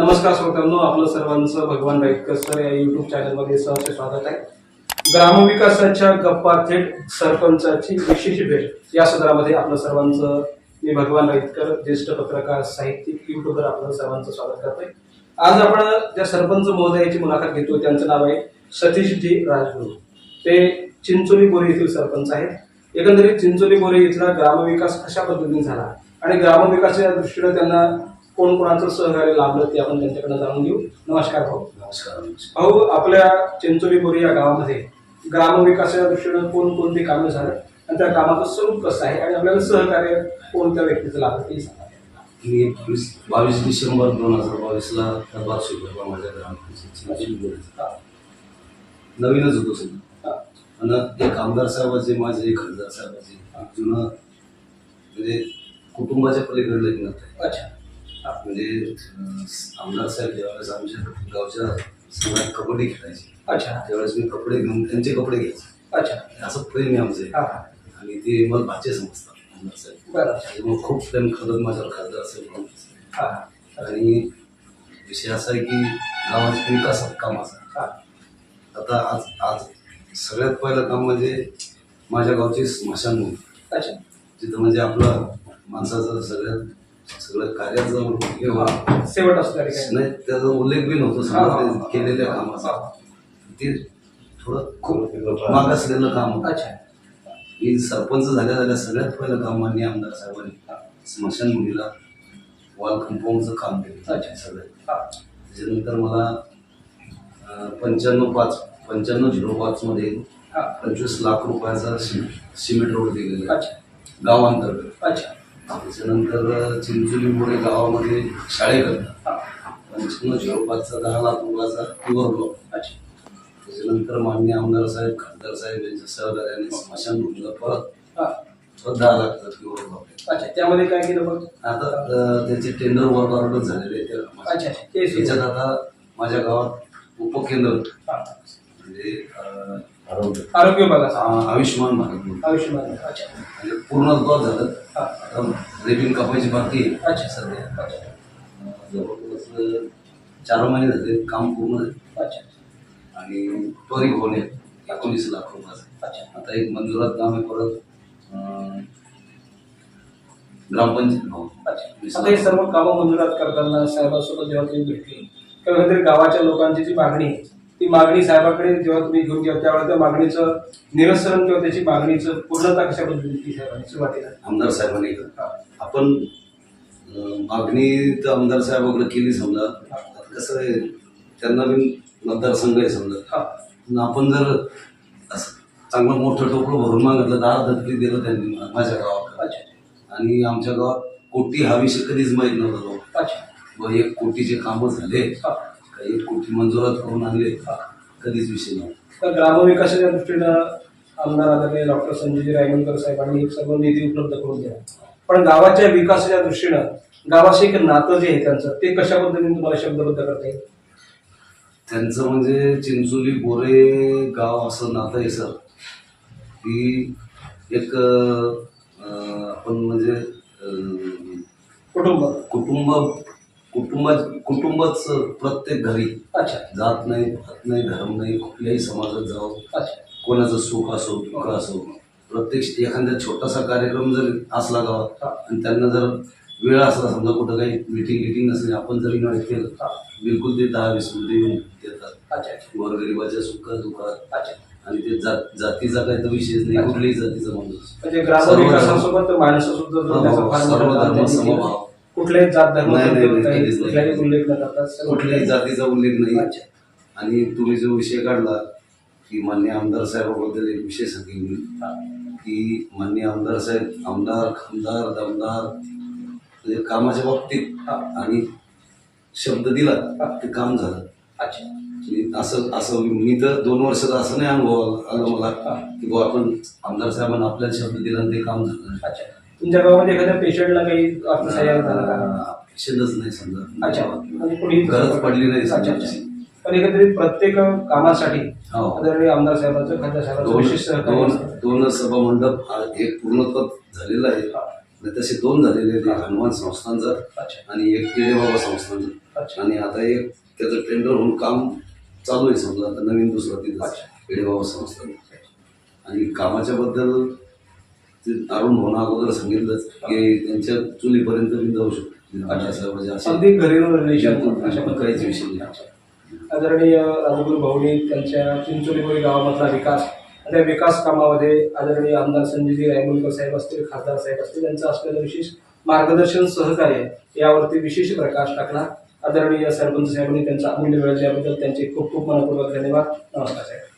नमस्कार श्रोत्यांनो आपलं सर्वांचं भगवान राईटकर सर या युट्यूब चॅनलमध्ये सहर्ष स्वागत आहे. ग्रामविकासाच्या गप्पा थेट सरपंचाची विशेष भेट. या सदरामध्ये आपलं सर्वांचं मी भगवान राईतकर ज्येष्ठ पत्रकार साहित्यिक युट्यूबर आपलं सर्वांचं स्वागत करतोय. आज आपण ज्या सरपंच महोदयाची मुलाखत घेतो त्यांचं नाव आहे सतीश जी राजगुरू. ते चिंचोली बोरी येथील सरपंच आहेत. एकंदरीत चिंचोली बोरी इथला ग्रामविकास कशा पद्धतीने झाला? आणि ग्रामविकासाच्या दृष्टीनं त्यांना कोण कोणाचं सहकार्य लाभलं ते आपण त्यांच्याकडे जाणून घेऊ. नमस्कार भाऊ. नमस्कार भाऊ आपल्या चिंचोली बोरी या गावामध्ये ग्रामविकासाच्या दृष्टीनं कोणकोणती कामं झालं? आणि त्या कामाचं स्वरूप कसं आहे? आणि आपल्याला सहकार्य कोणत्या व्यक्तीचं लाभलं ते सांगा. मी एकवीस बावीस डिसेंबर दोन हजार बावीसला प्रभात स्वीकारला माझ्या ग्रामपंचायतीची हा, नवीनच होतो सगळं. हा, आणि एक आमदार साहेबाचे माझे एक खासदार साहेबाचे जुनं म्हणजे कुटुंबाच्या पलीकडलं एक नातं. अच्छा. म्हणजे आमदार साहेब ज्यावेळेस आमच्या गावच्या संघात कबड्डी खेळायचे. अच्छा. त्यावेळेस मी कपडे घेऊन त्यांचे कपडे घ्यायचे. अच्छा. असं प्रेम आहे आमचं. आणि ते मला भाचे समजतात आमदार साहेब. बरं. त्याच्यामुळे खूप प्रेम करत माझ्यावर खासदार साहेब म्हणून. आणि विषय असा आहे की गावाच्या विकासात कामाचा हा. आता आज आज सगळ्यात पहिलं काम म्हणजे माझ्या गावची स्मशानभूमी. अच्छा. तिथं म्हणजे आपलं माणसाचं सगळ्यात सगळं कार्याचं व्हा शेवट नाही त्याचा उल्लेख बी नव्हतो. हा, हा, हा. केलेल्या कामाचा ते थोडं खूप मागासलेलं काम. होतं. अच्छा. मी सरपंच झाल्या झाल्या सगळ्यात पहिलं काम मान्य आमदार साहेबांनी स्मशानभूमीला वॉल कंपाऊंडचं काम केलं. अच्छा. सगळं. हा. त्याच्यानंतर मला पंच्याण्णव पाच पंच्याण्णव झिरो पाचमध्ये हा. पंचवीस लाख रुपयाचा सि- सिमेंट रोड दिलेला अच्छा. गावांतर्गत अच्छा. त्याच्यानंतर चिंचोली मोरे गावामध्ये शाळेकरता हा. पंच्याण्णव झिरो पाचचा दहा लाख रुपयाचा प्युअर ब्लॉक अच्छा. त्याच्यानंतर मान्य आमदार साहेब खासदार साहेब यांच्या सहकार्याने स्मशानभूमीला परत परत दहा लाखाचा प्युअर ब्लॉक अच्छा त्यामध्ये काय केलं बघ आता त्याचे टेंडर वर्क ऑर्डर झालेले. अच्छा. त्याच्यात आता माझ्या गावात उपकेंद्र. म्हणजे आरोग्य. विभागाचा आ- आयुष्यमान भारत. आयुष्यमान अच्छा. म्हणजे पूर्ण लॉस झालं. रेटिंग कापायची बाकी आहे. अच्छा. सध्या. जवळपास चार महिने झाले काम पूर्ण झाले. अच्छा. आणि त्वरित होणे एकोणीस लाख रुपयाचं अच्छा. आता एक मंजुरात काम आहे परत ग्रामपंचायत भवन. अच्छा. आता हे सर्व कामं मंजुरात करताना साहेबांसोबत जेव्हा तुम्ही भेटली किंवा काहीतरी गावाच्या लोकांची जी मागणी आहे ती मागणी साहेबाकडे जेव्हा तुम्ही घेऊन गेला त्यावेळेला त्या मागणीचं निरसन किंवा त्याची मागणीचं पूर्णता कशा पद्धतीने केली साहेबांनी? सुरुवातीला. आमदार साहेबांनी. आपण मागणी तर आमदार साहेबांकडे केली समजा. कसं आहे त्यांना बी मतदारसंघ आहे समजा. हा. पण आपण जर असं चांगलं मोठं टोपलं भरून मागितलं दहा धतकी दिलं त्यांनी माझ्या अच्छा. आणि आमच्या गावात कोटी हा विषय कधीच माहीत नव्हता. एक कोटीचे कामं झाले. काही एक कोटी मंजुरात करून आणले कधीच विषय तर ग्रामविकासाच्या दृष्टीनं आमदार आदरणीय डॉक्टर संजयजी रायमनकर साहेबांनी एक सर्व निधी उपलब्ध करून दिला. पण गावाच्या विकासाच्या दृष्टीनं गावाशी एक नातं जे आहे त्यांचं ते कशा पद्धतीने तुम्हाला शब्दबद्ध करता येईल? त्यांचं म्हणजे चिंचोली बोरे गाव असं नातं आहे सर. की एक आपण म्हणजे कुटुंब. कुटुंब कुटुंबा कुटुंबच प्रत्येक घरी अच्छा. जात नाही भात नाही धर्म नाही कुठल्याही समाजात जावं. अच्छा. कोणाचं सुख असो दुःख असो प्रत्येक एखादा छोटासा कार्यक्रम जर असला गावात हा. आणि त्यांना जर वेळ असला समजा कुठं काही मिटिंग गिटिंग नसली आपण जर इन्व्हाइट केलं हा. बिलकुल ते दहा वीस मिनिटं येऊन देतात. अच्छा गोरगरिबाच्या सुख दुःखात. अच्छा. आणि ते जात जातीचा काही तर विषयच नाही कुठल्याही जातीचा माणूस. म्हणजे ग्रामविकासासोबत हो, फार सर्व धर्म. समभाव. कुठल्याही जात धर्म नाही, नाही, नाही, काही कधीच नाही. कुठल्याही उल्लेख न करता सर्व- कुठल्याही जातीचा उल्लेख नाही अच्छा आणि तुम्ही जो विषय काढला की मान्य आमदार साहेबाबद्दल एक विषय सांगेल मी हा. की मान्य आमदार साहेब आमदार खामदार दमदार म्हणजे कामाच्या बाबतीत हा. आणि शब्द दिला. ते काम झालं अच्छा आणि असं असं मी तर दोन वर्षात असं नाही अनुभव आला- आला मला हा. की बुवा आपण आमदार साहेबांना आपल्याला शब्द दिला आणि ते काम झालं अच्छा तुमच्या गावामध्ये एखाद्या पेशंटला काही अर्थसहाय्य झालं का? पेशंटच नाही समजा. अच्छा. म्हणजे कोणी गरज पडली नाही अच्छा समजा पण एकंदरीत प्रत्येक कामासाठी हो. आदरणीय आमदार साहेबांचं खासदार साहेबांचं दोन विशेष सहकार्य दोन असतं. दोन सभा मंडप हा एक पूर्णत्व झालेला आहे. आणि तसे दोन झालेले आहेत. एक हनुमान संस्थानचं अच्छा. आणि एक किडेबाबा संस्थानचं. अच्छा. आणि आता एक त्याचं टेंडर होऊन काम चालू आहे समजा. आता नवीन दुसरं तिथं अच्छा. किडेबाबा संस्थान. आणि कामाच्या बद्दल ते अरुण भावना अगोदर सांगितलंच की त्यांच्या चुलीपर्यंत मी जाऊ शकतो. साहेबांच्या असे अगदी घरेलू रिलेशन अशा बिलकुल, काहीच विषय नाही. आदरणीय राजगुरू भाऊनी त्यांच्या चिंचोलीपुरी गावामधला विकास आणि त्या विकास कामामध्ये आदरणीय आमदार संजयजी रायमुलकर साहेब असतील खासदार साहेब असतील यांचं असलेलं विशेष मार्गदर्शन सहकार्य यावरती विशेष प्रकाश टाकला आदरणीय सरपंच साहेबांनी त्यांचा अमूल्य वेळ दिल्याबद्दल त्यांचे खूप खूप मनपूर्वक धन्यवाद. नमस्कार साहेब.